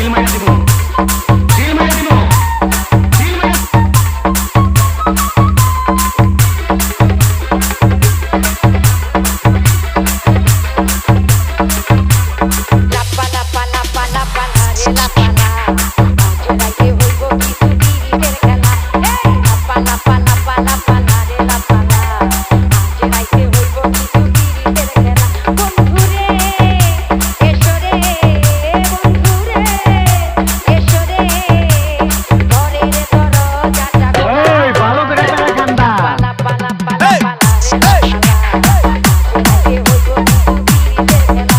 reel மாதிரி and